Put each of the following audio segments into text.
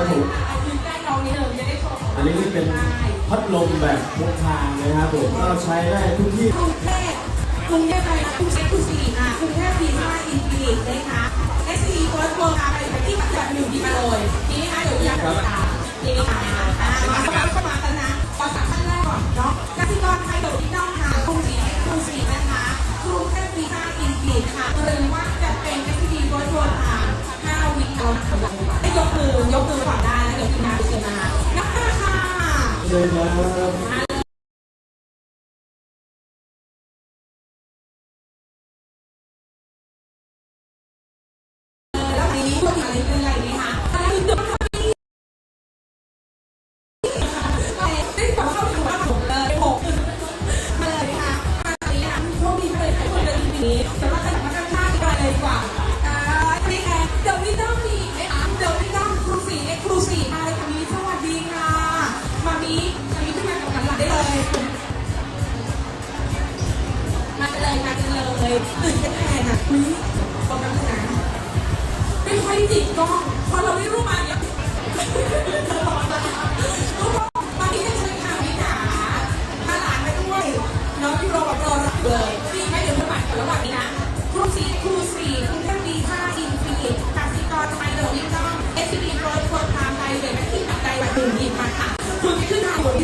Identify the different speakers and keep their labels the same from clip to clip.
Speaker 1: ครับผม
Speaker 2: อันนี้
Speaker 1: เป็นพัดลมแบบพกพาเลยครับผมก็ใช้ได้ทุกที่
Speaker 2: กรุงเทพกรุงเทพไปกรุงเทพกรุงสี่นะกรุงเทพพีมาอินฟินิตนะคะเอสพีโค้ดโปรมาไปที่ปัจจุบันอยู่ดีมาเลยนี่ค่ะเดี๋ยวอยากจะนี่ค่ะมาสมัครสมาครกันนะเอาสามท่านแรกก่อนเนาะกสิกรไทยโดดที่น้องค่ะกรุงสี่รุงศรีนะคะกรุงแค่สี่ห้าอินฟินิตค่ะหรือว่าจะเป็นเอสพีโค้ดโปรมาห้าวิกเรา ยกมือยกมือก่อนได้แล้วเดี๋ยวพี่นาเชิญมานะค่ะ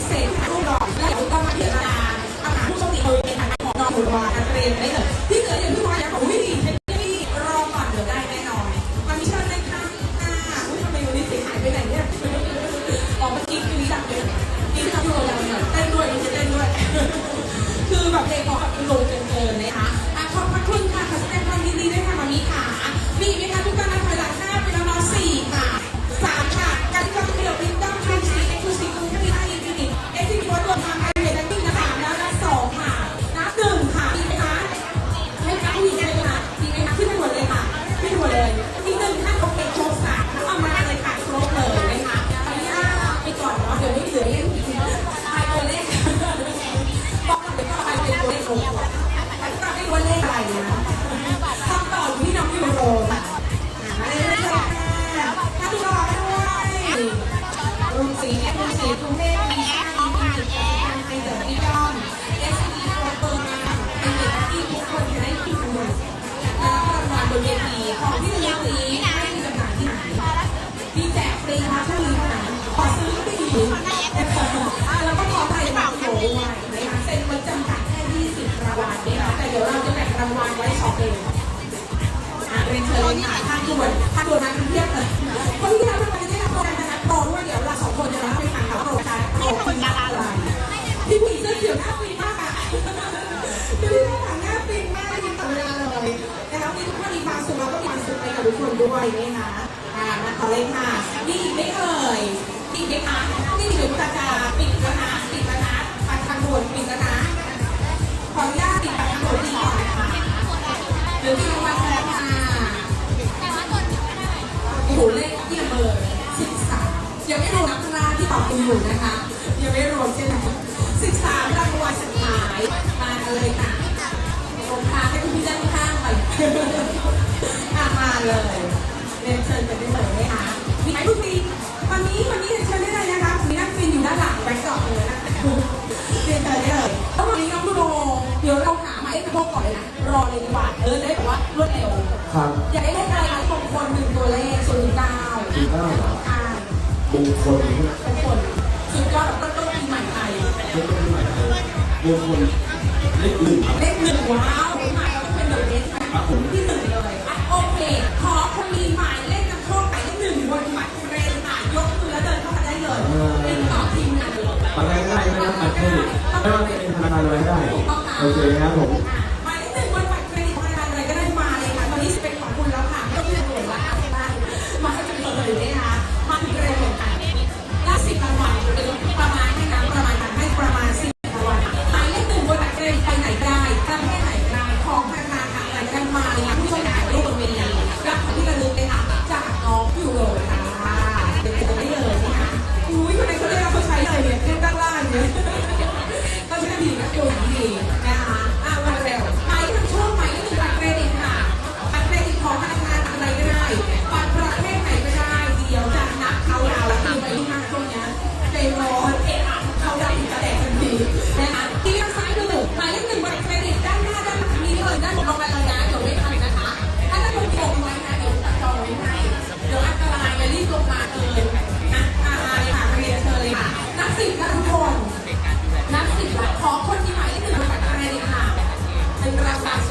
Speaker 2: เศษรูปหรออและรูปต้องมาเถียนตาอาหารผู้โชคดีโดยเป็นทางของนอหัวนักเรียนได้เลย Yes. รางวัลไว้ช็อปเองอะเรียนเชิญค่ะท่างด่วนท่างด่วนมาเทียบเลยคนที่ทำ ครับอยากให้เลขอะไรมงคลหนึ่งตัวเลขศูนย์เก้าศูนย์เก้าอ่ามง
Speaker 1: ค
Speaker 2: ลมงคลศูนย์เก้า
Speaker 1: ตั้ง
Speaker 2: ต้นปีใหม่ไทย
Speaker 1: มงคลเลขหนึ่ง
Speaker 2: เลขหนึ่งว้าวปีใหม่ต้องเป็นหนึ่งเลขที่หนึ่งเลยอะโอเค ขอคนมีหมายเลขนำโชคไปได้หนึ่งวันหมายเร
Speaker 1: น
Speaker 2: หมายยกมือแล้วเดินเข้ามาได้เลยเป็นต่อทีมงานเลยปัจจัยง่ายไม่ต้องปัจจัยไม่ต้องเป็นธนาครเลได้โอเคค
Speaker 1: รับผม รา
Speaker 2: คา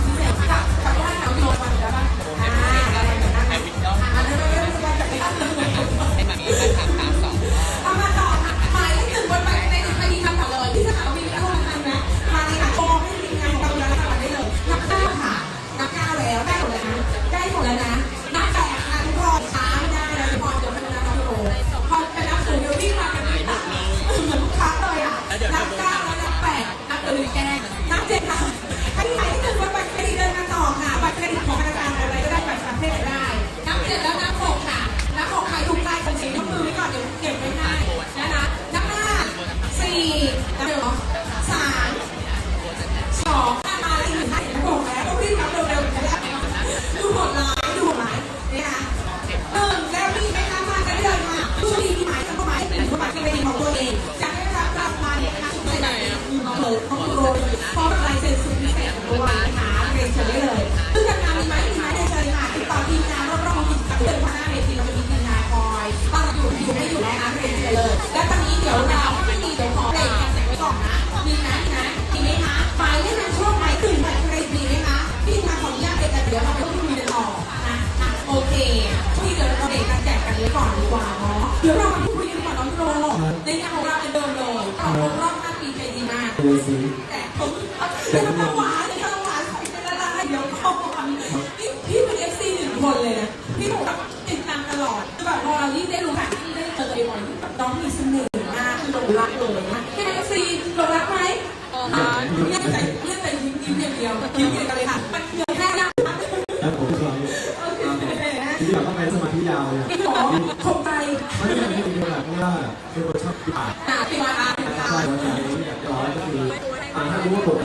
Speaker 1: จะ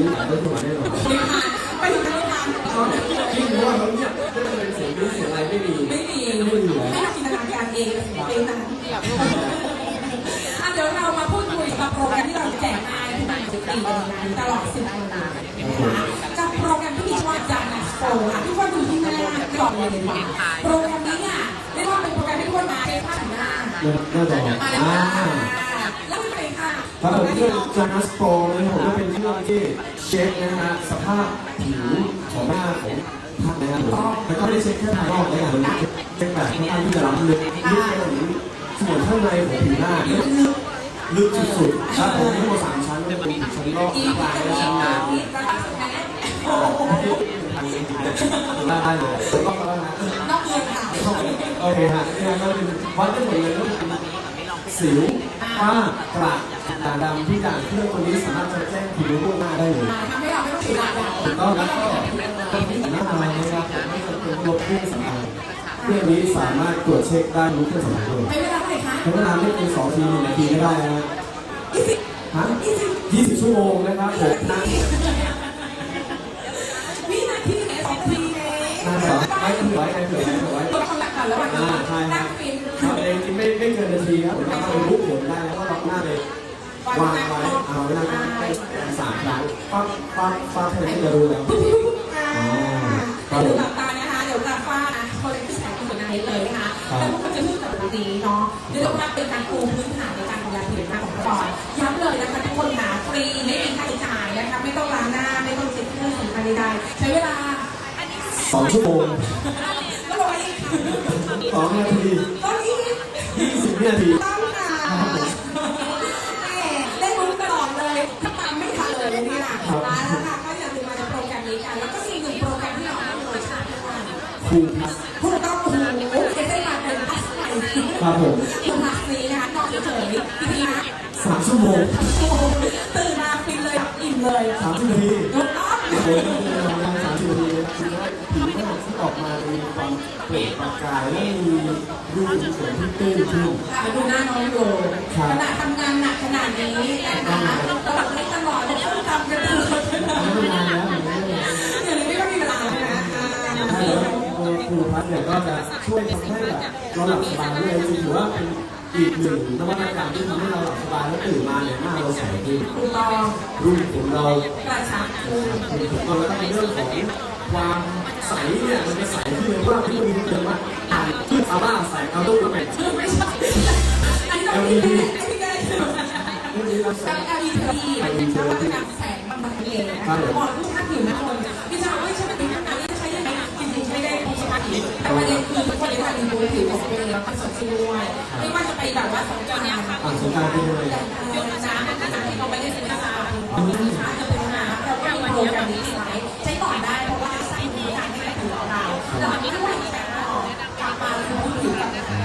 Speaker 1: ถ้ารู้ว่าผมนี้แต่ต้องตัวแน่นอน
Speaker 2: ไม่ทานไปถึงไม่ทาน
Speaker 1: ยิ่งรู้ว่าเขาเนี่ยก็จะเป็นเสียงนี้เสียงอะไรไม่มี
Speaker 2: ไม่มี
Speaker 1: ไม่มีเหรอ
Speaker 2: ให้เราจินตนาการเองเป็นนั้นอะเดี๋ยวเรามาพูดคุยกับโปรแกรมที่เราแจกนายทุกวันทุกปีกันตลอดสิบวันนะคะกับโปรแกรมที่มีชื่อว่าจานัสโปค่ะทุกคนดูที่หน้าก่อนเลยดีกว่าโปรแกรมนี้เนี่ยเรียกว่าเป็นโปรแกรมที่ทุกคนมาใช้ภาพหน้า
Speaker 1: หน้าจอ
Speaker 2: มาแล้ว
Speaker 1: อ่า
Speaker 2: ค่ะแล้วไปค่ะ
Speaker 1: ครับผมเครื่องจานัสโปรนะครับผมก็เป็นเครื่อง ที่เช็คนะฮะสภาพผิวของหน้าของภาพนะครับผมแล้วก็ไม่ได้เช็คแค่ภายนอกนะครับผมเช็คแบบค่อนข้างที่จะล้ำลึกลึกไปถึงส่วนข้างในของผิวหน้าเนี่ยลึกสุดๆครับผมทั้งหมดสามชั้นเลยเป็นชั้นนอกชั้
Speaker 2: ก
Speaker 1: นกลางและชั้นใน
Speaker 2: มาที่ระดับสุดท้า
Speaker 1: ได้เลยแล้วก็แล้วนะ
Speaker 2: นอกเมืองค่ะ
Speaker 1: โอเคฮะนี่ก็เป็นวัดได้หมดเลยก็สิว ฝ้ากระด่างดำที่ด่างเครื่องตัวนี้สามารถจะแจ้งผิวล่วงหน้าได้เลย
Speaker 2: ทำให้เราไม่ต้องเสียเวลา
Speaker 1: ถูกต้องแล้วก็คนที่หน้าตานะครับไม่จำเป็นลบเครื่องสำอางเครื่องนี้สามารถตรวจเช็คได้รู้เครื่องสำอางด้วย
Speaker 2: ใช้เวลาเท่าไหร่คะ
Speaker 1: ใช้เวลาไม่เกินสองทีหนึ่งนาทีไม่ได้นะฮะ
Speaker 2: ยี่สิบ
Speaker 1: ฮะยี่สิบชั่วโมงนะครับผมนะ
Speaker 2: วินาทีไหนสองทีเอง
Speaker 1: น่าจะไม่ถือไว้ไงถือไว้ถือไว้
Speaker 2: ลดความหนั ก่อนแล้ววันนี้
Speaker 1: อ่าใช่ค
Speaker 2: นั่
Speaker 1: รั
Speaker 2: งฟิน
Speaker 1: ครับเองที่ไม่ไม่เกินนาทีครับผมก็เป็นรูปผลได้แล้วก็ล็อกหน้าเลยวางไว้เอาเวลาสามครั้งปั๊บปั๊บปั๊บเพื่อนจะรู้แล้ว
Speaker 2: ปุ๊บปุ๊บปุ๊บอ่าเดี๋ยวหลับตานะคะ เดี๋ยวหลับฟ้านะคนที่แสงคนไหนเลยนะคะแล้วพวกมันจะพูดกับดีเนาะเดี๋ยวเราเป็นการปูพื้นฐานในการดูแลผิวหน้าของเราย้ำเลยนะคะทุกคนนะฟรีไม่มีค่าใช้จ่ายนะคะไม่ต้องล้างหน้าไม่ต้องเช็ดเครื่องสำคัญใดๆใช้เวลา
Speaker 1: สองชั่วโมง
Speaker 2: ก็ร้อย
Speaker 1: สองนาที
Speaker 2: ร้อยอีก
Speaker 1: ยี่สิบวินาที
Speaker 2: ต้องค่ะแม่ได้รู้ตลอดเลยถ้าตามไม่ทันเลยนี่แหละร้านแล้วค่ะก็อย่าลืมมาจะโปรแกรมนี้กัน แล้วก็มีหนึ่งโปรแกรมที่เราให้โดยชาติทุกวัน
Speaker 1: ครูครับ
Speaker 2: พูดต้องโอ้โหไม่ได้มาเป็นพัสไย
Speaker 1: ครับผม
Speaker 2: คุณพัสซีนะคะนอนเฉยๆทีนะ
Speaker 1: สามชั่วโมง
Speaker 2: โอ้โหตื่นมาฟินเลยอิ่มเลย
Speaker 1: สามสิบนาที
Speaker 2: ยกต้อง
Speaker 1: มามีความเปล่งประกายและมีรูขุมขนที่เต้นขึ้น
Speaker 2: ค่ะดูหน้าน้องโยขนาดทำงานหนักขนาดนี้นะคะระดับนี้ตลอดต้องทำกันตลอด
Speaker 1: ไม่นานแล้วอย่างนี้เลย
Speaker 2: เดี๋ยวนี้ไม่ค่อยมีเวลาเลยนะ
Speaker 1: ใช่แล้วตัวครูพัดเนี่ยก็จะช่วยทำให้แบบเราหลับสบายด้วยจริงๆถือว่าเป็นอีกหนึ่งนวัตกรรมที่ทำให้เราหลับสบายแล้วตื่นมาเนี่ยหน้าเราใสขึ้น
Speaker 2: ถูกต้อง
Speaker 1: รุ่งของเรา
Speaker 2: กระชับขึ้น
Speaker 1: ถูกต้องแล้วก็ในเรื่องของความ ใสเนี่ยมันจะใสขึ้นเลยว่าที่มีเกิดว่าอ่านที่ซาบ้าใส่เอาตู้กระเป็ด
Speaker 2: ไม่ใช่อันนี้เราไม่ได้ไม่ได้
Speaker 1: เรื่องนี้เราใส่
Speaker 2: ตั้ง LED เป็นนวัตกรรมแสงบำบัดเองนะคะเหมาะทุกท่าผิวหน้าคนพี่ชาวไม่ใช่เป็นอันนี้ใช้ยังไงจริงๆไม่ได้ใช้มาอีกแต่ประเด็นคือทุกคนได้ทำดูผิวของตัวเองแล้วก็สดชื่นด้วยไม่ว่าจะไปแบบว่าสงกรานต์
Speaker 1: อ่านสงการเป็นยังไง
Speaker 2: เดี๋ยวน้ำนะคะที่เราไม่ได้ซื้อนะคะนะคะจะเป็นน้ำเราก็มีโปรแกรมนี้ เราแล้วอันนี้ถ้าวันแต่งออกกลับมาคือผิวกับนะคะ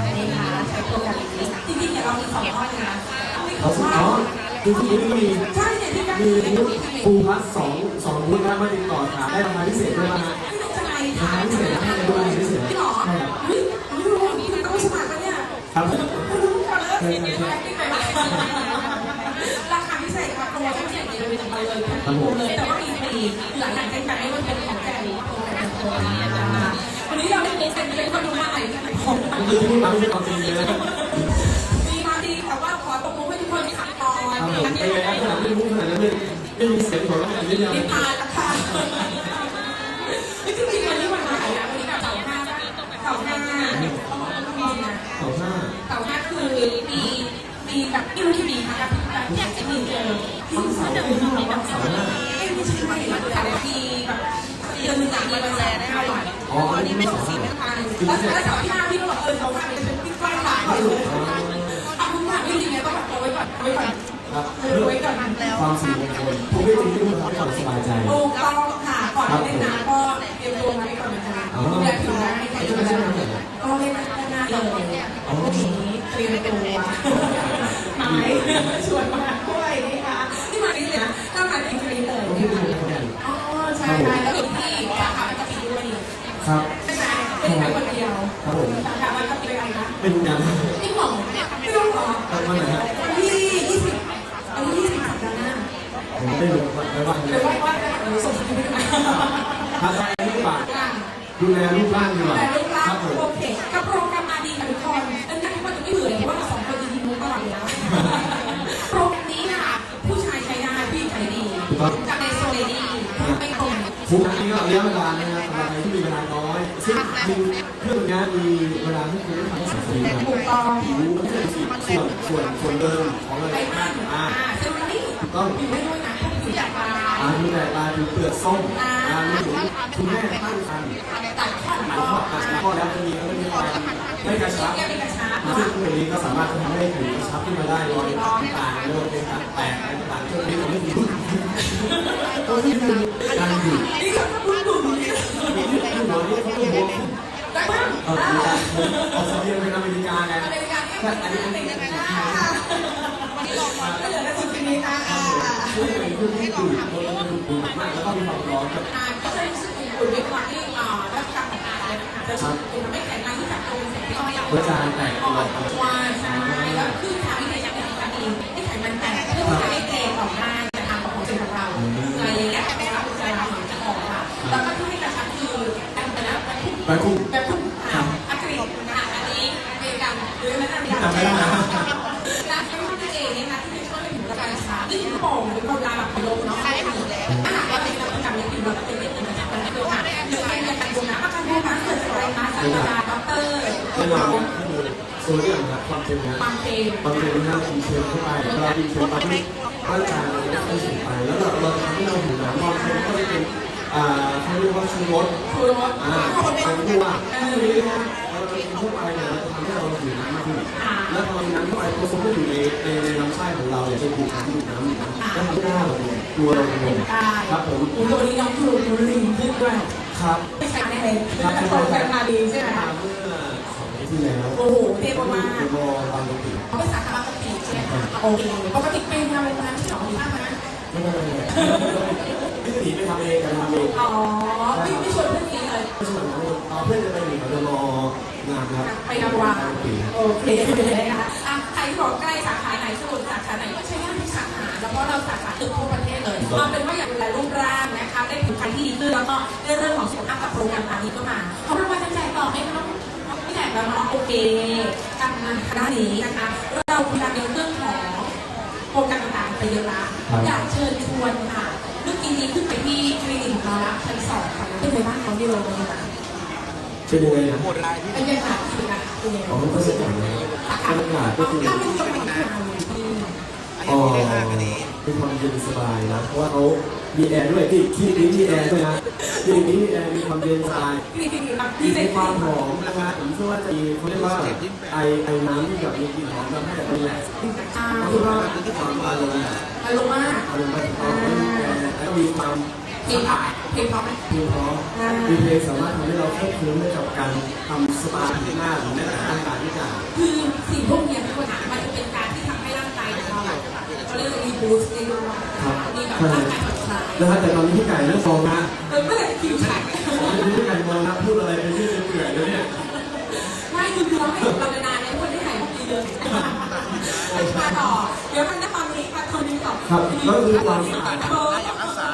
Speaker 2: ใช้โปรแกรนี้จริงๆเนี่ยเรามีสองข้อนะไม่
Speaker 1: เขาสุดอ๋อคือที่นี่มี
Speaker 2: ใช่เนี่ยที่การ
Speaker 1: มีบู
Speaker 2: มี
Speaker 1: ธครูพัดสองสองบูธนะมาติดต่อถามได้ราคาพิเศษด้วยนะฮะรา
Speaker 2: คา
Speaker 1: พิเศษให้ด้วยพิเศษ
Speaker 2: หรอ
Speaker 1: ใช่ครับ
Speaker 2: เฮ้ยไม่รู้คุณต้องสมัครกันเนี่ย
Speaker 1: ครับ
Speaker 2: ไม่รู้กันแล้วราคาพิเศษค่ะโปรโมชั่นพิเศษเลยจะไปเลยเลยแต่ว่ามีฟรีหลังจากการให้มันเป็นของแจกโปรแกรมตั วันนี้เราได้เป็นเป็นคนดูมาใหม่ของ
Speaker 1: คือที่นี่มาไม่ใช่ความจริงเลยนะครับ
Speaker 2: มีมาดีแต่ว่าขอตบมือให้ทุกคนขับตอน
Speaker 1: ครับผม
Speaker 2: อัน
Speaker 1: เป็น
Speaker 2: นี้
Speaker 1: ไงครับขนาดไม่รู้ขนาดนั้นเลยไม่มีเสียงของเราแต่นิดเดียว
Speaker 2: นิพานนะคะ แล้วแล้วท่าที่เก็บอกเออ
Speaker 1: สองท่า
Speaker 2: เป็นที่ก้ายหลายเลยทำทุกอย่ามจริงๆเนี่ย
Speaker 1: ต้อง
Speaker 2: แบบเอาไว้ก่
Speaker 1: อนเอา
Speaker 2: ไว้ก่อนครัออไว้ก่นแล้ว
Speaker 1: ความสิริมงคลผมไม่จริงที่คุณทำให้เรสบายใจ
Speaker 2: ถูกต้องค่ะก่อนเล่นน้ำก็ ไหมเป็นแค่คนเดียว
Speaker 1: ครับผม
Speaker 2: สาขามันจะปิดอะไรคะ
Speaker 1: เป็นงาน
Speaker 2: ไม่หมอไม่รู้หรอ
Speaker 1: ตอนวันไหนครับ
Speaker 2: วันที่ยี่สิบวันที่ยี่สิบสัปดาห์หน้า
Speaker 1: ผมไม่รู้ว่าไม่ว่า
Speaker 2: หรือว่าว่าเออส่งสกิปไปด้วย
Speaker 1: ทำอะไรรูปปาก
Speaker 2: อะ
Speaker 1: ดูแลรูปร่างดีกว่า
Speaker 2: แต่รูปร่า
Speaker 1: ครั
Speaker 2: ง
Speaker 1: บผม
Speaker 2: โอเคกับโปรแกรมมาดีค่ะทุกคนอันนี้ทุกคนจะไม่เบื่อเลยเพราะว่าเราสองคนจะยิงมุกตลอดเวลาโปรแกรมนี้นะคะผู้ชายใช้ได้ผู้หญิงใช้ดีกับในโซเลดี้ไม่ตรง
Speaker 1: ทุกครั้งนี้ก็ระยะเวลานะครับสำหรับใครที่มีเวลาน้อย ซึ่งจริงเครื่องนี้มีเวลาที่คุณได้ทำให้สังเกตนะ
Speaker 2: ถูกต้อง
Speaker 1: ผิวมันจะมีส่วนส่วนส่วนเดิมของอะไร
Speaker 2: อ่า
Speaker 1: อ่า
Speaker 2: เซลล์นี่
Speaker 1: ต้อง
Speaker 2: อยู่ไม่ด้วยนะปลา
Speaker 1: อ่าดูเปลือกส้มอ่าดูถึงคุณแม่ตั้งครรภ์
Speaker 2: ตัดข้อ
Speaker 1: หมาย
Speaker 2: ก็
Speaker 1: ความว่าตัดข้อแล้วจะมีก็จะมีความไม่กระชับ
Speaker 2: แก้กระชับ
Speaker 1: ซึ่งตัวนี้ก็สามารถทำให้ผิวกระชับขึ้นมาได้รอยต่างๆไม่ว่าเป็นการแตกต่างๆช่วงนี้ผมไม่มีก็ที่คือการหยุด
Speaker 2: นี่ก็บุญบุญ
Speaker 1: หัวนี่เขาก็หัว
Speaker 2: ได้บ้าง
Speaker 1: เออมีกาออสเตรเลียเป็นอเมริกาไง
Speaker 2: อเมริกาอันนี้เป็นยังไงล่ะวันนี้ลองมาก็เหลือแต่สุดที่นี้อะ
Speaker 1: ช่วยเป็นเรื่องที่ดูดมันดูดมากแล้วก็มีความร้อนกับ
Speaker 2: อ่าก็จะรู้สึกอุ่นด้วยความที่อ่าร่างกายของเราเนี่ยนะคะจะรู้สึกทำให้แข็งแรงที่จับตัวเป็นแข็งที่อ่อน
Speaker 1: หัวใจแตกตัว
Speaker 2: ว่าใช่แล้วคือทางวิธีการทำดีให้ไขมันแตกเพื่อให้เกณฑ์ออกได้ในทางของเซลล์ของเราอะไร แล้วไปพุ่ง
Speaker 1: ไปคุ้ม
Speaker 2: แบบพุ่งอะอังกฤษนะคะอันนี้อเมริกันหรือไม่อเมริกัน
Speaker 1: จำไม่ได้นะ
Speaker 2: ร้านที่พี่เองเนี่ยนะที่ช่วยถึงการชาที่โป่งหรือเวลาแบบลงเนาะใช่ค่ะถ้าหากว่าเป็นนวัตกรรมในผิวเราก็เป็นเด็กเป็นประจำเป็นคือค่ะหรือเป็นการดูนะอาการดูนะเกิดจากอะไรมาศาสตราจารย์ด็อกเตอร์
Speaker 1: แน่นอนที่ดูโซเดียมครับความเค็มนะ
Speaker 2: ความเป็น
Speaker 1: บางทีเรากินเค็มเข้าไปเวลากินเค็มไปที่ร่างกายเราจะไม่สูงไปแล้วเราเราทำให้เราหิวน้ำมากขึ้นก็จะเป็น อ่าเขาเรียกว่าชูรส
Speaker 2: ชูรส
Speaker 1: อ่า
Speaker 2: คนเป็น
Speaker 1: เป็นพวกที่นี้นะเรากินเข้าไปเนี่ยเราจะทำให้เราหิวน้ำมากขึ้นแล้วพอมีน้ำเข้าไปโปรตีนก็อยู่ในในในลำไส้ของเราเนี่ยจะถูกทำให้ดูดน้ำอยู่นะแล้วทำให้หน้าเราเนี่ยตัวเราเนี่ยครับผม
Speaker 2: ตัวนี้น้องคือลิงขึ้นด้วย
Speaker 1: ครับ
Speaker 2: ไม่ใช่แน่เลยโตกันมาดีใช่ไหมคะ
Speaker 1: เมื่อสองปีที่แล้ว
Speaker 2: โอ้โหเท่มาก
Speaker 1: รอบางกะปิ
Speaker 2: เขาเป็นสาขาปกติใช่ไหมคะโอเคปกติเป็นงานเป็นงานที่สองที่ห้านะ
Speaker 1: ไม่ไม่ไม่ ไม่ไม่หนีไปทำเองกันทำเอง
Speaker 2: อ๋อไม่ไม่ชวนเพื่อนซีเลย
Speaker 1: ไม่ใช่เหมือนเอาเพื่อนจะไปหนีเขาจะรองานครับ
Speaker 2: ไปงานวางโอเคนะคะอะใครที่บอกใกล้สาขาไหนสมุดสาขาไหนก็ใช้งานทุกสาขาแล้วก็เราสาขาตึกทั่วประเทศเลยเอาเป็นว่าอยากดูแลรูปร่างนะคะได้ผิวพรรณที่ดีขึ้นแล้วก็ในเรื่องของสุขภาพกับโปรแกรมอันนี้ก็มาเขาเรียกว่าจะแจกต่อให้น้องไม่แจกแล้วเนาะโอเคทำงานคณะนี้นะคะเราคุยกันในเรื่องของโปรแกรมต่างๆไปเยอะละอยากเชิญชวนค่ะ ปีนี้ขึ้นไปที่คลินิกของเราละชั้นสองค่ะเป็นไงบ้างของดิโรเป็นไงบ้าง
Speaker 1: เป็นยังไงนะ
Speaker 2: เป็นยังไงคือนะเป็นยังไง
Speaker 1: อ๋อมันก็จะอย่านบรรยากาศก็คือ
Speaker 2: เป็นคนทำงานที่
Speaker 1: อ๋อมีความเย็นสบายนะเพราะว่าเขามีแอร์ด้วยที่ที่นี้มีแอร์ด้วยนะที่นี้มีแอร์มีความเย็นสบาย
Speaker 2: พี่จริงๆแบบ
Speaker 1: มีความหอมนะฮะผมเชื่อว่าจะมีเขาเรียกว่าไอไอน้ำที่แบบมีกลิ่นหอมทำให้แบบรีแลกซ์
Speaker 2: อ่า
Speaker 1: เขาคิดว่าความอารมณ์
Speaker 2: อารมณ์มาก
Speaker 1: อารมณ์มันก็แล้วมีความ
Speaker 2: เพลงเพลงพร้อมไหม
Speaker 1: เพียงพอมีเพลงสามารถทำให้เราเข้าคืนได้กับการทำสปาผิวหน้าหรือแม้แต่ร่างกายที่ต่าง
Speaker 2: คือสิ่งพวกนี้ทุกคนมันจะเป็นการที่ทำให้ร่างกายของเราเขาเรียกว่ารีบูสต์ในรูปมีแบบร่างกายผ่อนคลาย
Speaker 1: นะฮะแต่ตอนนี้พี่ไก่เริ่มมองนะ
Speaker 2: เออเมื่อไหร่ผิวแข็ง
Speaker 1: พี่ไก่มองนะพูดอะไรไปเรื่อยๆเปื่อยแล้วเนี่ย
Speaker 2: ไม่คือเราไม่เรานานๆเนี่ยคนที่ถ่ายดีเลยมาต่อเดี๋ยวมัน
Speaker 1: ครับแล้วคือความสะอาด
Speaker 2: เออ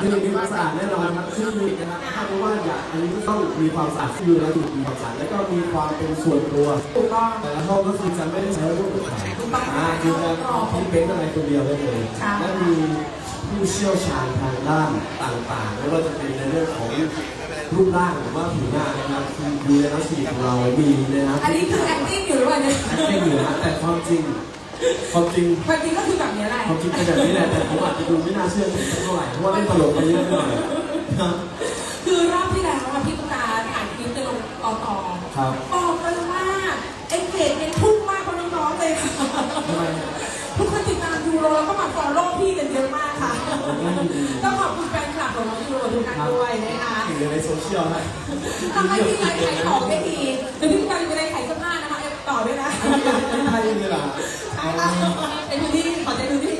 Speaker 1: นี่มีความสะอาดแน่นอนครับซึ่งมีนะครับถ้าเพราะว่าอยากอันนี้ก็ต้องมีความสะอาดที่ดูแลถูกมีความสะอาดแล้วก็มีความเป็นส่วนตัว
Speaker 2: ถูกต้อง
Speaker 1: แต่ละห้องก็คือจะไม่ได้ใช้รูปถ่ายอ่าคือจะพิมพ์เป็นอะไรคนเดียวได้เลยและมีผู้เชี่ยวชาญทางด้านต่างๆไม่ว่าจะเป็นในเรื่องของรูปร่างหรือว่าผิวหน้านะครับคือดูแลชีวิตของเรามีนะครับ
Speaker 2: อันนี้คือ acting อยู่หรือเปล่าเนี่ย
Speaker 1: ไม่เหนือแต่ความจริง ความจริง
Speaker 2: ความจริงก็คือแบบนี้แหละ
Speaker 1: ความจริงเป็นแบบนี้แหละแต่ผมอาจจะดูไม่น่าเชื่อถือสักเท่าไหร่เพราะว่าเล่นตลกไปเยอะไปหน่อยครับ
Speaker 2: คือรอบที่แล้วอะพี่ตุ๊กตาถ่ายคลิปจะลงต่อต่อ
Speaker 1: ครับ
Speaker 2: บอกเลยว่าเอ็นเกจเป็นทุ่งมากคนน้องๆเลยค่ะ
Speaker 1: ทำไม
Speaker 2: คทุกคนติดตามยูโรแล้วก็มาฟอลโล่พี่กันเยอะมากค่ะต้องขอบคุณแฟนคลับของน้องยูโรทุกท่านด้วยนะคะ
Speaker 1: อยู่ในโซเชียลให้
Speaker 2: ทำให้พี่ไลฟ์ขายของได้ดีเดี๋ยวพี่ไปไปได้ขายเสื้อผ้านะคะเอฟต่อด้วยนะ
Speaker 1: ไม่ไทยเลยล่ะ
Speaker 2: ใช่ค่ะเป็นพื้นที่ขอใจพื้นที่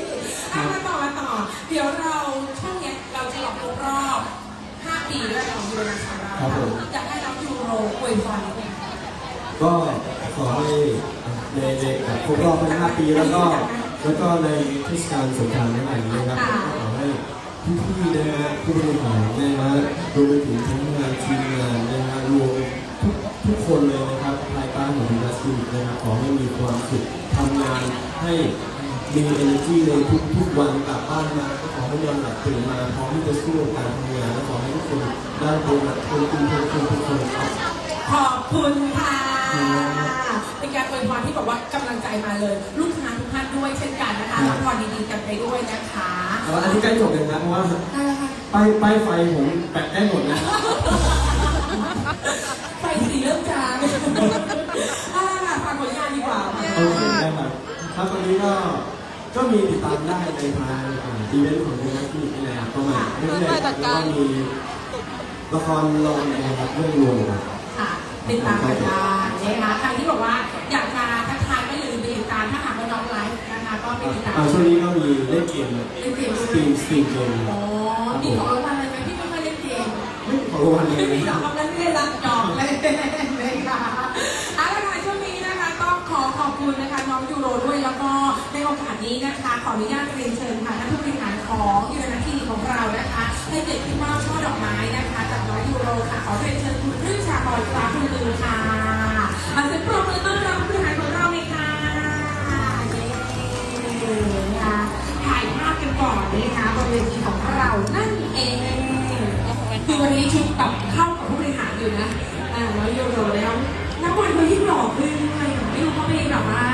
Speaker 2: อะมาต่อมาต่อ เดี๋ยวเราช่วงเนี้ยเราจะหลอกครบรอบ 5 ปีด้วยของยูโรนัสของเราอยากให้น้องยูโรอวยพรนิดนึง
Speaker 1: ก็ขอให้ในในแบบครบรอบเป็น5ปีแล้วก็แล้วก็ในเทศกาลสงกรานต์อะไรนี้นะครับก็ขอให้พี่ๆนะฮะผู้บริหารนะฮะรวมไปถึงทั้งงานทีมงานนะฮะรวมทุกทุกคนเลยนะครับ ภายใต้ของทีมงานสกิลนะครับขอให้มีความสุขทำงานให้มี energy ในทุกทุกวันกลับบ้านมาก็ขอให้นอนหลับตื่นมาพร้อมที่จะสู้กับการทำงานและขอให้ทุกคนได้โบนัสคนคุณทุกคนทุกคนครับ
Speaker 2: ขอบคุณค่ะ เป็นการอวยพรที่บอกว่ากำลังใจมาเลย ลูกค้าทุกท่านด้วยเช่นกันนะคะรับพรดีๆกันไปด้วยนะคะ
Speaker 1: แต่ว่าอันนี้ใกล้จบเลยนะเพราะว่า
Speaker 2: ได้แล้วค่ะ
Speaker 1: ป้ายป้ายไฟผมแปะได้หมดนะ
Speaker 2: ไฟสีเริ่มจางอ่าฝากผลงานดีกว่า
Speaker 1: โอเคได้ครับครับตอนนี้ก็ก็มีติดตามได้ในทางอ่าอีเวนต์ของเดือนที่นี่แหละครับก็มาเรื่อยๆแล้วก็มีละครลงนะครับเรื่องรวมครับ
Speaker 2: ค่ะติดตามกันได้นะคะใครที่บอกว่าอยากจะทักทายก็อย่าลืมไปติดตามถ้าหากว่าน้องไลฟ์นะคะก็ไปติดตาม
Speaker 1: อ่าช่วงนี้ก็มีเล่นเกม
Speaker 2: เล่นเกม
Speaker 1: สตรีมสตรีมเกม
Speaker 2: อ๋อมีของรางวัลอะไรไหมพี่ไม่ค่อยเล่นเกม
Speaker 1: ไม่ขอรางวัลเล
Speaker 2: ไม่
Speaker 1: ย
Speaker 2: มีหรอกกำลังเล่นรักจอกเลยนะคะเอาละค่ะช่วงนี้นะคะต้องขอขอบคุณนะคะน้องยูโรด้วยแล้วก็ในโอกาสนี้นะคะ ขออนุญาตเรียนเชิญค่ะท่านผู้บริหารของยูเรนัทีของเรานะคะให้เกียรติที่มอบช่อดอกไม้นะคะจากน้องยูโรค่ะขอเรียนเชิญคุณรื่ชาพรฟ้าคุณลือค่ะอาเซ็นโปรมือต้อนรับผู้บริหารของเราเลยค่ะเย้นะคะถ่ายภาพกันก่อนนะคะบนเวทีของเรานั่นเองคือวันนี้ชุดแบ อยู่นะอ่าแล้วโยโรแล้วนักบอลเขายิ่งหล่อขึ้นด้วยไม่รู้เขาไปแบบว่า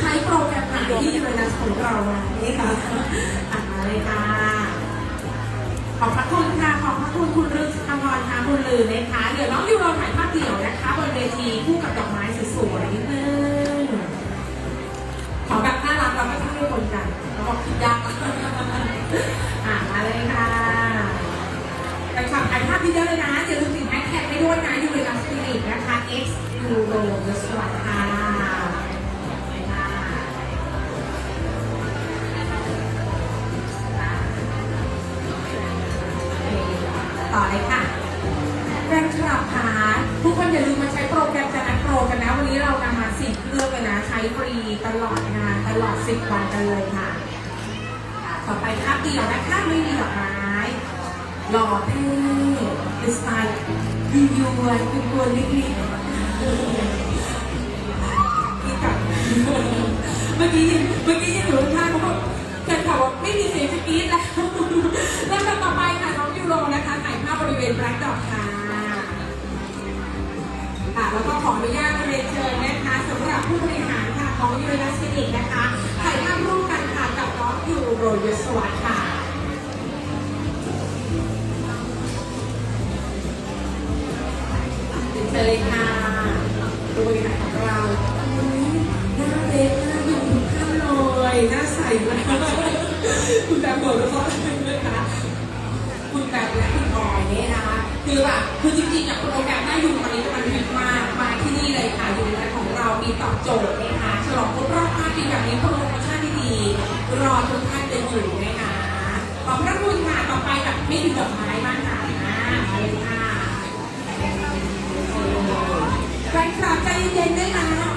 Speaker 2: ใช้โปรแกรมไหนที่ยูเรนัสของเรามานี่ค่ะอ่ามาเลยค่ะขอบพระคุณค่ะขอบพระคุณคุณรึกอมรค่ะคุณลือนะคะเดี๋ยวน้องยูโรถ่ายภาพเดี่ยวนะคะบนเวทีคู่กับดอกไม้สวยๆนิดนึงขอแบบน่ารักเราไม่ต้องให้คนกันเราบอกคิดยากอ่ามาเลยค่ะไปขับถ่ายภาพที่เยอะเลยนะ ดแฮชแท็กให้ด้วยนะยูเรนัสคลินิกนะคะ x ยูโรยศวัสดิ์ค่ะต่อเลยค่ะแฟนคลับค่ะทุกคนอย่าลืมมาใช้โปรแกรมจะนัดโปรกันนะ วันนี้เรานำมาสิบเครื่องเลยนะ ใช้ฟรีตลอดงานตลอด10วันกันเลยค่ะ ต่อไปภาพเดียวนะคะไม่มีดอกไม้หล่อเท่ เป็นสไตล์ยูยูอะเป็นตัวเล็กๆนี่กับเมื่อกี้เมื่อกี้ยังอยู่ข้างๆเขาบอกแฟนคลับบอกไม่มีเสียงจะกีดแล้วแล้วก็ต่อไปค่ะน้องยูโรนะคะถ่ายภาพบริเวณแบล็คดอกค่ะค่ะแล้วก็ขออนุญาตเรียนเชิญนะคะสำหรับผู้บริหารค่ะของยูเรนัสคลินิกนะคะถ่ายภาพร่วมกันค่ะกับน้องยูโรยศวัสดิ์ค่ะ มาเลยค่ะผู้บริหารของเราวันนี้หน้าเล็กหน้าดูคุณค่าหน่อยหน้าใสมากคุณแบบบอกแล้วก็นะคะคุณแบบและคุณออยเนี่ยนะคะคือแบบคือจริงๆอะโปรแกรมหน้าอยู่ตอนนี้มันฮิตมากมาที่นี่เลยค่ะอยู่ในของเรามีตอบโจทย์นะคะฉลองครบรอบ5ปีแบบนี้ก็โปรโมชั่นดีๆรอทุกท่านจะอยู่นะคะขอบพระคุณค่ะต่อไปแบบไม่ถึงดอกไม้ ไปคลับใจเย็นๆด้วยนะ